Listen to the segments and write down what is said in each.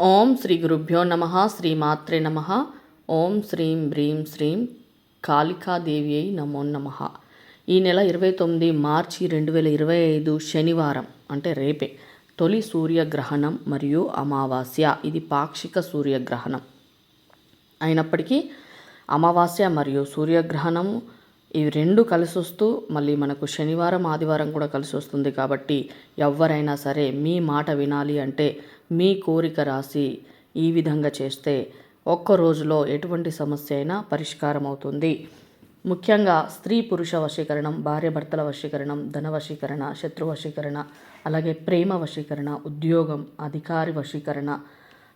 ఓం శ్రీ గురుభ్యో నమ శ్రీమాత్రే నమ. ఓం శ్రీం హ్రీం శ్రీం కాళికాదేవి అయి నమో నమ. ఈ నెల ఇరవై తొమ్మిది మార్చి రెండు వేల ఇరవై ఐదు శనివారం అంటే రేపే. తొలి సూర్యగ్రహణం మరియు అమావాస్య ఇది పాక్షిక సూర్యగ్రహణం. అయినప్పటికీ అమావాస్య మరియు సూర్యగ్రహణం ఇవి రెండు కలిసి వస్తూ మళ్ళీ మనకు శనివారం ఆదివారం కూడా కలిసి వస్తుంది కాబట్టి ఎవరైనా సరే మీ మాట వినాలి అంటే మీ కోరిక రాసి ఈ విధంగా చేస్తే ఒక్క రోజులో ఎటువంటి సమస్య అయినా పరిష్కారం అవుతుంది ముఖ్యంగా స్త్రీ పురుష వశీకరణం భార్య భర్తల వశీకరణం ధన వశీకరణ శత్రు వశీకరణ అలాగే ప్రేమ వశీకరణ ఉద్యోగం అధికారి వశీకరణ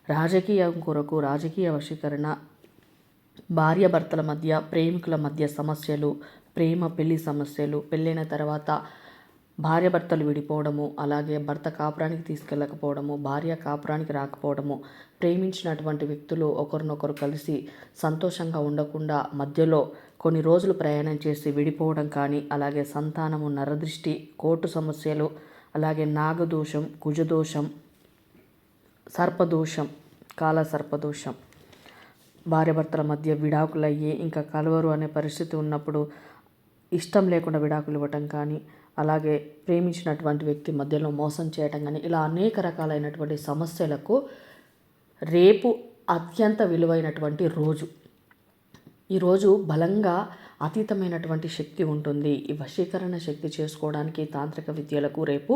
రాజకీయం కొరకు రాజకీయ వశీకరణ భార్య భర్తల మధ్య ప్రేమికుల మధ్య సమస్యలు ప్రేమ పెళ్ళి సమస్యలు పెళ్ళైన తర్వాత భార్యభర్తలు విడిపోవడము అలాగే భర్త కాపురానికి తీసుకెళ్ళకపోవడము భార్య కాపురానికి రాకపోవడము ప్రేమించినటువంటి వ్యక్తులు ఒకరినొకరు కలిసి సంతోషంగా ఉండకుండా మధ్యలో కొన్ని రోజులు ప్రయాణం చేసి విడిపోవడం కానీ అలాగే సంతానము నరదృష్టి కోర్టు సమస్యలు అలాగే నాగదోషం కుజదోషం సర్పదోషం కాల సర్పదోషం భార్యాభర్తల మధ్య విడాకులు అయ్యి ఇంకా కలవరు అనే పరిస్థితి ఉన్నప్పుడు ఇష్టం లేకుండా విడాకులు ఇవ్వటం కానీ అలాగే ప్రేమించినటువంటి వ్యక్తి మధ్యలో మోసం చేయటం కానీ ఇలా అనేక రకాలైనటువంటి సమస్యలకు రేపు అత్యంత విలువైనటువంటి రోజు. ఈరోజు బలంగా అతీతమైనటువంటి శక్తి ఉంటుంది. ఈ వశీకరణ శక్తి చేసుకోవడానికి తాంత్రిక విద్యలకు రేపు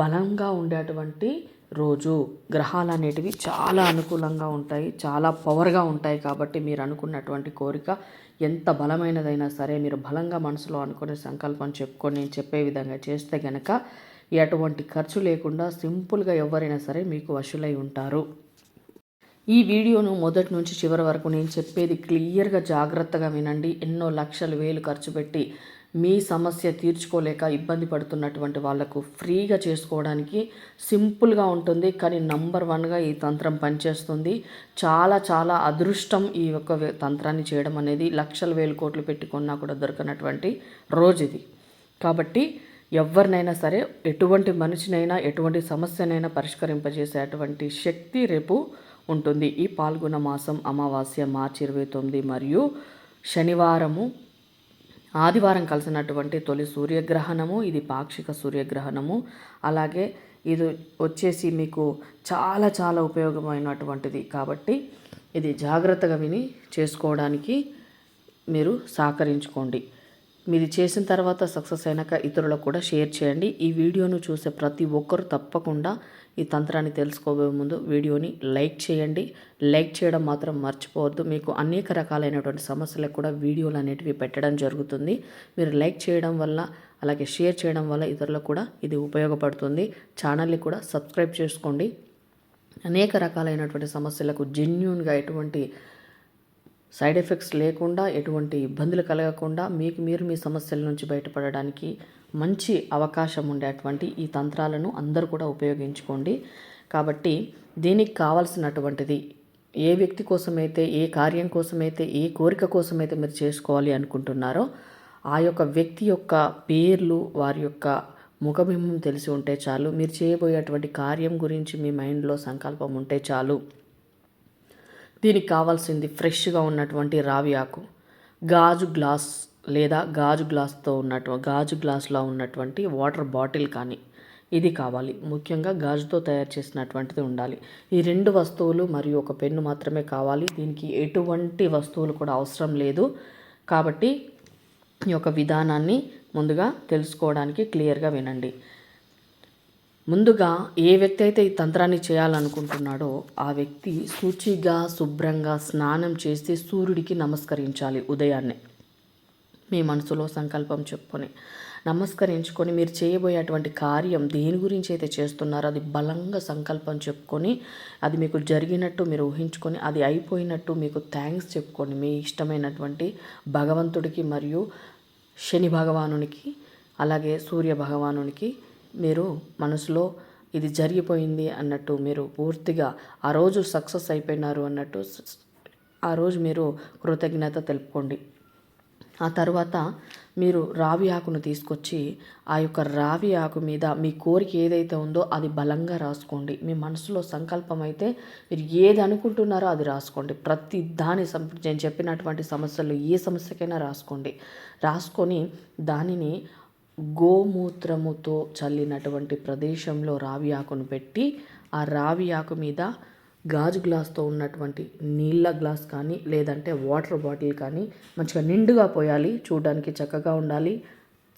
బలంగా ఉండేటువంటి రోజు గ్రహాలు అనేటివి చాలా అనుకూలంగా ఉంటాయి చాలా పవర్గా ఉంటాయి కాబట్టి మీరు అనుకున్నటువంటి కోరిక ఎంత బలమైనదైనా సరే మీరు బలంగా మనసులో అనుకునే సంకల్పం చెప్పుకొని నేను చెప్పే విధంగా చేస్తే గనక ఎటువంటి ఖర్చు లేకుండా సింపుల్గా ఎవరైనా సరే మీకు వశులై ఉంటారు. ఈ వీడియోను మొదటి నుంచి చివరి వరకు నేను చెప్పేది క్లియర్గా జాగ్రత్తగా వినండి. ఎన్నో లక్షలు వేలు ఖర్చు పెట్టి మీ సమస్య తీర్చుకోలేక ఇబ్బంది పడుతున్నటువంటి వాళ్ళకు ఫ్రీగా చేసుకోవడానికి సింపుల్గా ఉంటుంది. కానీ నంబర్ వన్గా ఈ తంత్రం పనిచేస్తుంది. చాలా చాలా అదృష్టం ఈ యొక్క తంత్రాన్ని చేయడం అనేది లక్షల వేలు కోట్లు పెట్టుకున్నా కూడా దొరకనటువంటి రోజు ఇది. కాబట్టి ఎవరినైనా సరే ఎటువంటి మనిషినైనా ఎటువంటి సమస్యనైనా పరిష్కరింపజేసేటువంటి శక్తి రేపు ఉంటుంది. ఈ పాల్గొన మాసం అమావాస్య మార్చి ఇరవై తొమ్మిది మరియు శనివారము ఆదివారం కలిసినటువంటి తొలి సూర్యగ్రహణము ఇది పాక్షిక సూర్యగ్రహణము. అలాగే ఇది వచ్చేసి మీకు చాలా చాలా ఉపయోగమైనటువంటిది కాబట్టి ఇది జాగ్రత్తగా విని చేసుకోవడానికి మీరు సహకరించుకోండి. మీది చేసిన తర్వాత సక్సెస్ అయినాక ఇతరులకు కూడా షేర్ చేయండి. ఈ వీడియోను చూసే ప్రతి ఒక్కరు తప్పకుండా ఈ తంత్రాన్ని తెలుసుకోబోయే ముందు వీడియోని లైక్ చేయండి. లైక్ చేయడం మాత్రం మర్చిపోవద్దు. మీకు అనేక రకాలైనటువంటి సమస్యలకు కూడా వీడియోలు అనేటివి పెట్టడం జరుగుతుంది. మీరు లైక్ చేయడం వల్ల అలాగే షేర్ చేయడం వల్ల ఇతరులకు కూడా ఇది ఉపయోగపడుతుంది. ఛానల్ని కూడా సబ్స్క్రైబ్ చేసుకోండి. అనేక రకాలైనటువంటి సమస్యలకు జెన్యున్గా ఎటువంటి సైడ్ ఎఫెక్ట్స్ లేకుండా ఎటువంటి ఇబ్బందులు కలగకుండా మీకు మీరు మీ సమస్యల నుంచి బయటపడడానికి మంచి అవకాశం ఉండేటువంటి ఈ తంత్రాలను అందరూ కూడా ఉపయోగించుకోండి. కాబట్టి దీనికి కావాల్సినటువంటిది ఏ వ్యక్తి కోసమైతే ఏ కార్యం కోసమైతే ఏ కోరిక కోసమైతే మీరు చేసుకోవాలి అనుకుంటున్నారో ఆ యొక్క వ్యక్తి యొక్క పేర్లు వారి యొక్క ముఖబింబం తెలిసి ఉంటే చాలు. మీరు చేయబోయేటువంటి కార్యం గురించి మీ మైండ్లో సంకల్పం ఉంటే చాలు. దీనికి కావాల్సింది ఫ్రెష్గా ఉన్నటువంటి రావి ఆకు. గాజు గ్లాస్ లేదా గాజు గ్లాస్తో ఉన్నట్టు గాజు గ్లాస్లో ఉన్నటువంటి వాటర్ బాటిల్ కానీ ఇది కావాలి. ముఖ్యంగా గాజుతో తయారు చేసినటువంటిది ఉండాలి. ఈ రెండు వస్తువులు మరియు ఒక పెన్ను మాత్రమే కావాలి. దీనికి ఎటువంటి వస్తువులు కూడా అవసరం లేదు. కాబట్టి ఈ యొక్క విధానాన్ని ముందుగా తెలుసుకోవడానికి క్లియర్గా వినండి. ముందుగా ఏ వ్యక్తి అయితే ఈ తంత్రాన్ని చేయాలనుకుంటున్నాడో ఆ వ్యక్తి శుచిగా శుభ్రంగా స్నానం చేసి సూర్యుడికి నమస్కరించాలి ఉదయాన్నే. మీ మనసులో సంకల్పం చెప్పుకొని నమస్కరించుకొని మీరు చేయబోయేటువంటి కార్యం దేని గురించి అయితే చేస్తున్నారో అది బలంగా సంకల్పం చెప్పుకొని అది మీకు జరిగినట్టు మీరు ఊహించుకొని అది అయిపోయినట్టు మీకు థ్యాంక్స్ చెప్పుకోండి మీ ఇష్టమైనటువంటి భగవంతుడికి మరియు శని భగవానునికి అలాగే సూర్య భగవానునికి మీరు మనసులో ఇది జరిగిపోయింది అన్నట్టు మీరు పూర్తిగా ఆ రోజు సక్సెస్ అయిపోయినారు అన్నట్టు ఆ రోజు మీరు కృతజ్ఞత తెలుపుకోండి. ఆ తర్వాత మీరు రావి ఆకును తీసుకొచ్చి ఆ యొక్క రావి ఆకు మీద మీ కోరిక ఏదైతే ఉందో అది బలంగా రాసుకోండి. మీ మనసులో సంకల్పం అయితే మీరు ఏది అనుకుంటున్నారో అది రాసుకోండి. ప్రతి దాని నేను చెప్పినటువంటి సమస్యలు ఏ సమస్యకైనా రాసుకోండి. రాసుకొని దానిని గోమూత్రముతో చల్లినటువంటి ప్రదేశంలో రావి ఆకును పెట్టి ఆ రావి ఆకు మీద గాజు గ్లాస్తో ఉన్నటువంటి నీళ్ళ గ్లాస్ కానీ లేదంటే వాటర్ బాటిల్ కానీ మంచిగా నిండుగా పోయాలి. చూడడానికి చక్కగా ఉండాలి.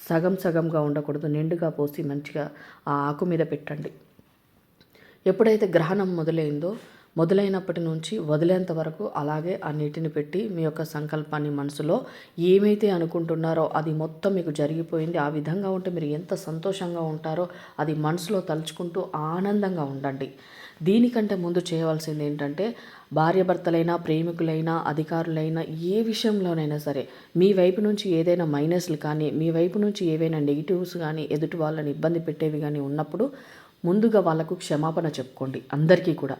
సగం సగంగా ఉండకూడదు. నిండుగా పోసి మంచిగా ఆ ఆకు మీద పెట్టండి. ఎప్పుడైతే గ్రహణం మొదలైందో మొదలైనప్పటి నుంచి వదిలేంత వరకు అలాగే ఆ నీటిని పెట్టి మీ యొక్క సంకల్పాన్ని మనసులో ఏమైతే అనుకుంటున్నారో అది మొత్తం మీకు జరిగిపోయింది. ఆ విధంగా ఉంటే మీరు ఎంత సంతోషంగా ఉంటారో అది మనసులో తలుచుకుంటూ ఆనందంగా ఉండండి. దీనికంటే ముందు చేయవలసింది ఏంటంటే భార్యాభర్తలైనా ప్రేమికులైనా అధికారులైనా ఏ విషయంలోనైనా సరే మీ వైపు నుంచి ఏదైనా మైనస్లు కానీ మీ వైపు నుంచి ఏవైనా నెగిటివ్స్ కానీ ఎదుటి వాళ్ళని ఇబ్బంది పెట్టేవి కానీ ఉన్నప్పుడు ముందుగా వాళ్ళకు క్షమాపణ చెప్పుకోండి. అందరికీ కూడా.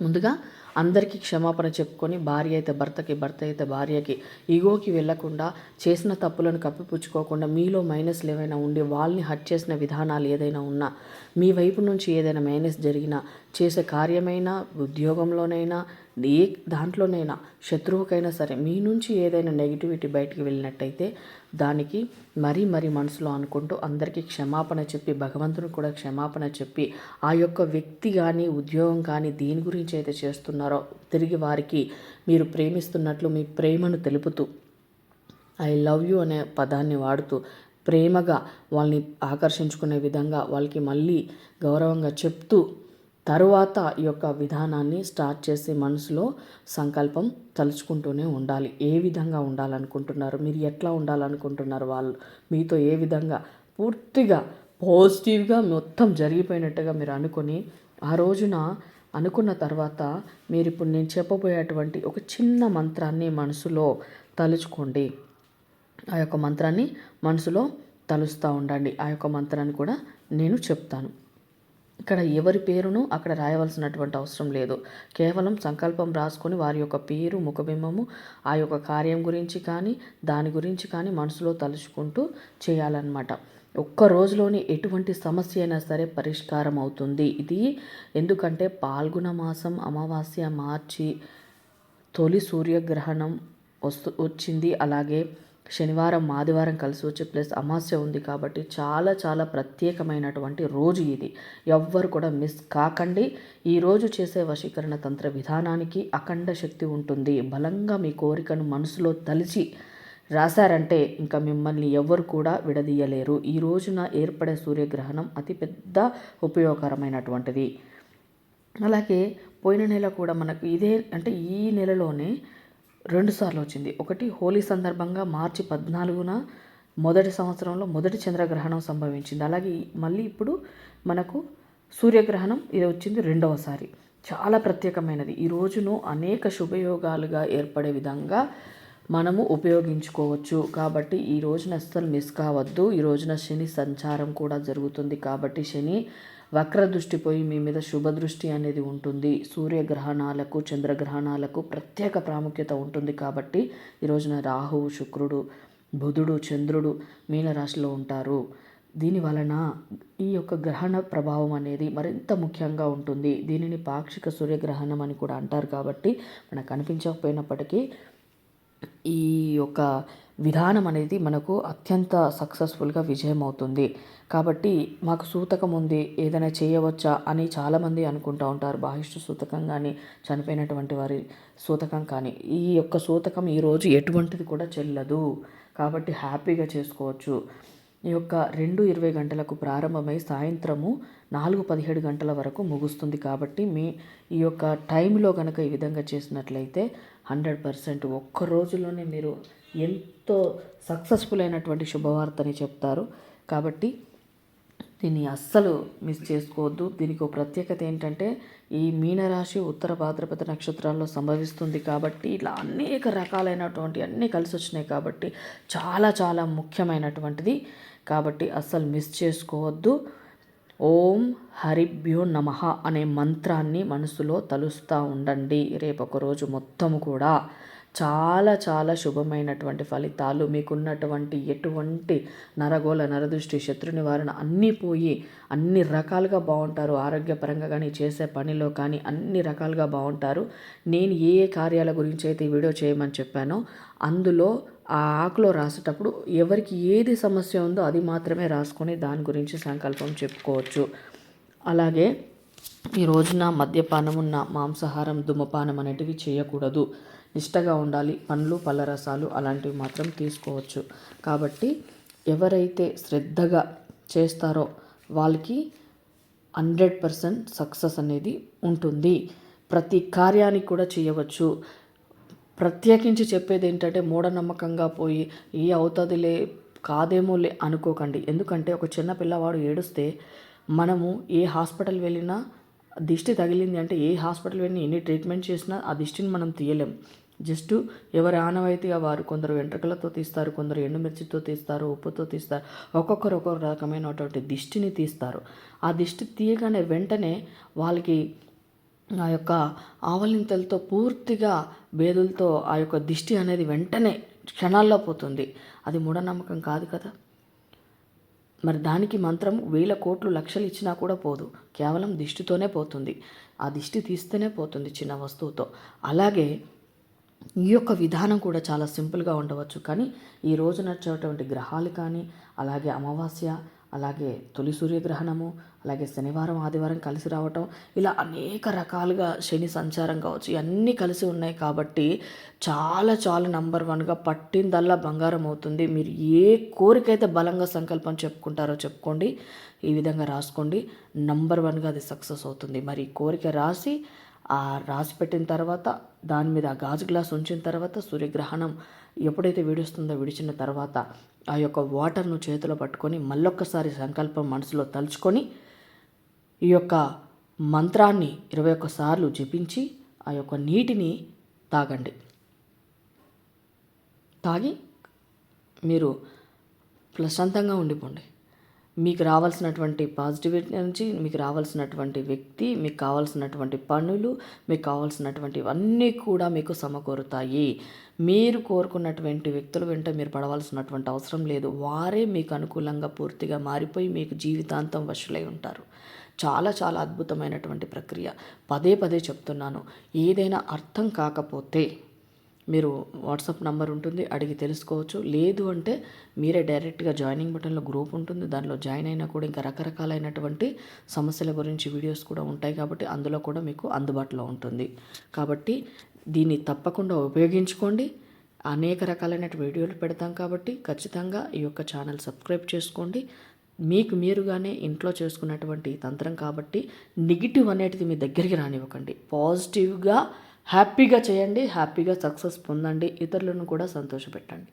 ముందుగా అందరికీ క్షమాపణ చెప్పుకొని భార్య అయితే భర్తకి భర్త అయితే భార్యకి ఈగోకి వెళ్ళకుండా చేసిన తప్పులను కప్పిపుచ్చుకోకుండా మీలో మైనస్లు ఏవైనా ఉండి వాళ్ళని హట్ చేసిన విధానాలు ఏదైనా ఉన్నా మీ వైపు నుంచి ఏదైనా మైనస్ జరిగినా చేసే కార్యమైనా ఉద్యోగంలోనైనా ఏ దాంట్లోనైనా శత్రువుకైనా సరే మీ నుంచి ఏదైనా నెగిటివిటీ బయటికి వెళ్ళినట్టయితే దానికి మరీ మరీ మనసులో అనుకుంటూ అందరికీ క్షమాపణ చెప్పి భగవంతుని కూడా క్షమాపణ చెప్పి ఆ యొక్క వ్యక్తి కానీ ఉద్యోగం కానీ దేని గురించి అయితే చేస్తున్నారో తిరిగి వారికి మీరు ప్రేమిస్తున్నట్లు మీ ప్రేమను తెలుపుతూ ఐ లవ్ యూ అనే పదాన్ని వాడుతూ ప్రేమగా వాళ్ళని ఆకర్షించుకునే విధంగా వాళ్ళకి మళ్ళీ గౌరవంగా చెప్తూ తరువాత ఈ యొక్క విధానాన్ని స్టార్ట్ చేసి మనసులో సంకల్పం తలుచుకుంటూనే ఉండాలి. ఏ విధంగా ఉండాలనుకుంటున్నారు? మీరు ఎట్లా ఉండాలనుకుంటున్నారు వాళ్ళు? మీతో ఏ విధంగా? పూర్తిగా పాజిటివ్గా మొత్తం జరిగిపోయినట్టుగా మీరు అనుకొని ఆ రోజున అనుకున్న తర్వాత మీరు ఇప్పుడు నేను చెప్పబోయేటువంటి ఒక చిన్న మంత్రాన్ని మనసులో తలుచుకోండి. ఆ యొక్క మంత్రాన్ని మనసులో తలుస్తూ ఉండండి. ఆ యొక్క మంత్రాన్ని కూడా నేను చెప్తాను. ఇక్కడ ఎవరి పేరును అక్కడ రాయవలసినటువంటి అవసరం లేదు. కేవలం సంకల్పం రాసుకొని వారి యొక్క పేరు ముఖబింబము ఆ యొక్క కార్యం గురించి కానీ దాని గురించి కానీ మనసులో తలుచుకుంటూ చేయాలన్నమాట. ఒక్క రోజులోని ఎటువంటి సమస్య అయినా సరే పరిష్కారం అవుతుంది. ఇది ఎందుకంటే పాల్గొన మాసం అమావాస్య మార్చి తొలి సూర్యగ్రహణం వస్తు వచ్చింది. అలాగే శనివారం ఆదివారం కలిసి వచ్చి ప్లస్ అమాస్య ఉంది కాబట్టి చాలా చాలా ప్రత్యేకమైనటువంటి రోజు ఇది. ఎవ్వరు కూడా మిస్ కాకండి. ఈ రోజు చేసే వశీకరణ తంత్ర విధానానికి అఖండ శక్తి ఉంటుంది. బలంగా మీ కోరికను మనసులో తలిచి రాశారంటే ఇంకా మిమ్మల్ని ఎవరు కూడా విడదీయలేరు. ఈ రోజున ఏర్పడే సూర్యగ్రహణం అతిపెద్ద ఉపయోగకరమైనటువంటిది. అలాగే పోయిన నెల కూడా మనకు ఇదే అంటే ఈ నెలలోనే రెండుసార్లు వచ్చింది. ఒకటి హోలీ సందర్భంగా మార్చి పద్నాలుగున మొదటి సంవత్సరంలో మొదటి చంద్రగ్రహణం సంభవించింది. అలాగే మళ్ళీ ఇప్పుడు మనకు సూర్యగ్రహణం ఇది వచ్చింది రెండవసారి. చాలా ప్రత్యేకమైనది. ఈ రోజును అనేక శుభయోగాలుగా ఏర్పడే విధంగా మనము ఉపయోగించుకోవచ్చు. కాబట్టి ఈ రోజున అస్సలు మిస్ కావద్దు. ఈ రోజున శని సంచారం కూడా జరుగుతుంది. కాబట్టి శని వక్ర దృష్టి పోయి మీ మీద శుభదృష్టి అనేది ఉంటుంది. సూర్యగ్రహణాలకు చంద్రగ్రహణాలకు ప్రత్యేక ప్రాముఖ్యత ఉంటుంది కాబట్టి ఈ రోజున రాహువు శుక్రుడు బుధుడు చంద్రుడు మీనరాశిలో ఉంటారు. దీని వలన ఈ యొక్క గ్రహణ ప్రభావం అనేది మరింత ముఖ్యంగా ఉంటుంది. దీనిని పాక్షిక సూర్యగ్రహణం అని కూడా అంటారు కాబట్టి మనకు కనిపించకపోయినప్పటికీ ఈ యొక్క విధానం అనేది మనకు అత్యంత సక్సెస్ఫుల్గా విజయం అవుతుంది కాబట్టి మాకు సూతకం ఉంది ఏదైనా చేయవచ్చా అని చాలామంది అనుకుంటూ ఉంటారు. బాహిష్ట సూతకం కానీ చనిపోయినటువంటి వారి సూతకం కానీ. ఈ యొక్క సూతకం ఈరోజు ఎటువంటిది కూడా చెల్లదు. కాబట్టి హ్యాపీగా చేసుకోవచ్చు. ఈ యొక్క రెండు ఇరవై గంటలకు ప్రారంభమై సాయంత్రము నాలుగు పదిహేడు గంటల వరకు ముగుస్తుంది. కాబట్టి మీ ఈ యొక్క టైంలో కనుక ఈ విధంగా చేసినట్లయితే హండ్రెడ్ పర్సెంట్ ఒక్క రోజులోనే మీరు ఎంతో సక్సెస్ఫుల్ అయినటువంటి శుభవార్తని చెప్తారు. కాబట్టి దీన్ని అస్సలు మిస్ చేసుకోవద్దు. దీనికి ఒక ప్రత్యేకత ఏంటంటే ఈ మీనరాశి ఉత్తర భాద్రపద నక్షత్రాల్లో సంభవిస్తుంది కాబట్టి ఇలా అనేక రకాలైనటువంటి అన్నీ కలిసి వచ్చినాయి కాబట్టి చాలా చాలా ముఖ్యమైనటువంటిది. కాబట్టి అస్సలు మిస్ చేసుకోవద్దు. ఓం హరిభ్యో నమ అనే మంత్రాన్ని మనసులో తలుస్తూ ఉండండి. రేపు ఒక రోజు మొత్తము కూడా. చాలా చాలా శుభమైనటువంటి ఫలితాలు మీకున్నటువంటి ఎటువంటి నరగోళ నరదృష్టి శత్రు నివారణ అన్నీ పోయి అన్ని రకాలుగా బాగుంటారు. ఆరోగ్యపరంగా కానీ చేసే పనిలో కానీ అన్ని రకాలుగా బాగుంటారు. నేను ఏ ఏ కార్యాల గురించి అయితే ఈ వీడియో చేయమని చెప్పానో అందులో ఆ ఆకులో రాసేటప్పుడు ఎవరికి ఏది సమస్య ఉందో అది మాత్రమే రాసుకొని దాని గురించి సంకల్పం చెప్పుకోవచ్చు. అలాగే ఈ రోజున మద్యపానం ఉన్న మాంసాహారం ధూమపానం అనేటివి చేయకూడదు. నిష్టగా ఉండాలి. పండ్లు పళ్ళ రసాలు అలాంటివి మాత్రం తీసుకోవచ్చు. కాబట్టి ఎవరైతే శ్రద్ధగా చేస్తారో వాళ్ళకి హండ్రెడ్ పర్సెంట్ సక్సెస్ అనేది ఉంటుంది. ప్రతి కార్యానికి కూడా చేయవచ్చు. ప్రత్యేకించి చెప్పేది ఏంటంటే మూఢనమ్మకంగా పోయి ఏ అవుతుందిలే కాదేమోలే అనుకోకండి. ఎందుకంటే ఒక చిన్న పిల్లవాడు ఏడుస్తే మనము ఏ హాస్పిటల్ వెళ్ళినా దిష్టి తగిలింది అంటే ఏ హాస్పిటల్ వెళ్ళినా ఎన్ని ట్రీట్మెంట్ చేసినా ఆ దిష్టిని మనం తీయలేం. జస్ట్ ఎవరి ఆనవాయితీగా వారు కొందరు వెంట్రుకలతో తీస్తారు కొందరు ఎండుమిర్చితో తీస్తారు ఉప్పుతో తీస్తారు ఒక్కొక్కరు ఒక్కొక్క రకమైనటువంటి దిష్టిని తీస్తారు. ఆ దిష్టి తీయగానే వెంటనే వాళ్ళకి ఆ యొక్క ఆవలింతలతో పూర్తిగా బేదులతో ఆ యొక్క దిష్టి అనేది వెంటనే క్షణాల్లో పోతుంది. అది మూఢనమ్మకం కాదు కదా? మరి దానికి మంత్రం వేల కోట్లు లక్షలు ఇచ్చినా కూడా పోదు. కేవలం దిష్టితోనే పోతుంది. ఆ దిష్టి తీస్తేనే పోతుంది చిన్న వస్తువుతో. అలాగే ఈ యొక్క విధానం కూడా చాలా సింపుల్గా ఉండవచ్చు. కానీ ఈ రోజు నడిచేటువంటి గ్రహాలు కానీ అలాగే అమావాస్య అలాగే తొలి సూర్యగ్రహణము అలాగే శనివారం ఆదివారం కలిసి రావటం ఇలా అనేక రకాలుగా శని సంచారం కావచ్చు ఇవన్నీ కలిసి ఉన్నాయి కాబట్టి చాలా చాలా నంబర్ వన్గా పట్టిందల్లా బంగారం అవుతుంది. మీరు ఏ కోరికైతే బలంగా సంకల్పం చెప్పుకుంటారో చెప్పుకోండి. ఈ విధంగా రాసుకోండి. నంబర్ వన్గా అది సక్సెస్ అవుతుంది. మరి కోరిక రాసి ఆ రాసి పెట్టిన తర్వాత దాని మీద ఆ గాజు గ్లాస్ ఉంచిన తర్వాత సూర్యగ్రహణం ఎప్పుడైతే విడుస్తుందో విడిచిన తర్వాత ఆ యొక్క వాటర్ను చేతిలో పట్టుకొని మళ్ళొక్కసారి సంకల్పం మనసులో తలుచుకొని ఈ యొక్క మంత్రాన్ని ఇరవై ఒక్కసార్లు జపించి ఆ యొక్క నీటిని తాగండి. తాగి మీరు ప్రశాంతంగా ఉండిపోండి. మీకు రావాల్సినటువంటి పాజిటివ్ నుంచి మీకు రావాల్సినటువంటి వ్యక్తి మీకు కావాల్సినటువంటి పనులు మీకు కావాల్సినటువంటివన్నీ కూడా మీకు సమకూరుతాయి. మీరు కోరుకున్నటువంటి వ్యక్తుల వెంట మీరు పడవలసినటువంటి అవసరం లేదు. వారే మీకు అనుకూలంగా పూర్తిగా మారిపోయి మీకు జీవితాంతం వశులై ఉంటారు. చాలా చాలా అద్భుతమైనటువంటి ప్రక్రియ. పదే పదే చెప్తున్నాను. ఏదైనా అర్థం కాకపోతే మీరు వాట్సాప్ నంబర్ ఉంటుంది అడిగి తెలుసుకోవచ్చు. లేదు అంటే మీరే డైరెక్ట్గా జాయినింగ్ బటన్లో గ్రూప్ ఉంటుంది దానిలో జాయిన్ అయినా కూడా ఇంకా రకరకాలైనటువంటి సమస్యల గురించి వీడియోస్ కూడా ఉంటాయి కాబట్టి అందులో కూడా మీకు అందుబాటులో ఉంటుంది. కాబట్టి దీన్ని తప్పకుండా ఉపయోగించుకోండి. అనేక రకాలైన వీడియోలు పెడతాం కాబట్టి ఖచ్చితంగా ఈ యొక్క ఛానల్ సబ్స్క్రైబ్ చేసుకోండి. మీకు మీరుగానే ఇంట్లో చేసుకున్నటువంటి తంత్రం కాబట్టి నెగిటివ్ అనేటిది మీ దగ్గరికి రానివ్వకండి. పాజిటివ్గా హ్యాపీగా చేయండి హ్యాపీగా సక్సెస్ పొందండి ఇతరులను కూడా సంతోషపెట్టండి.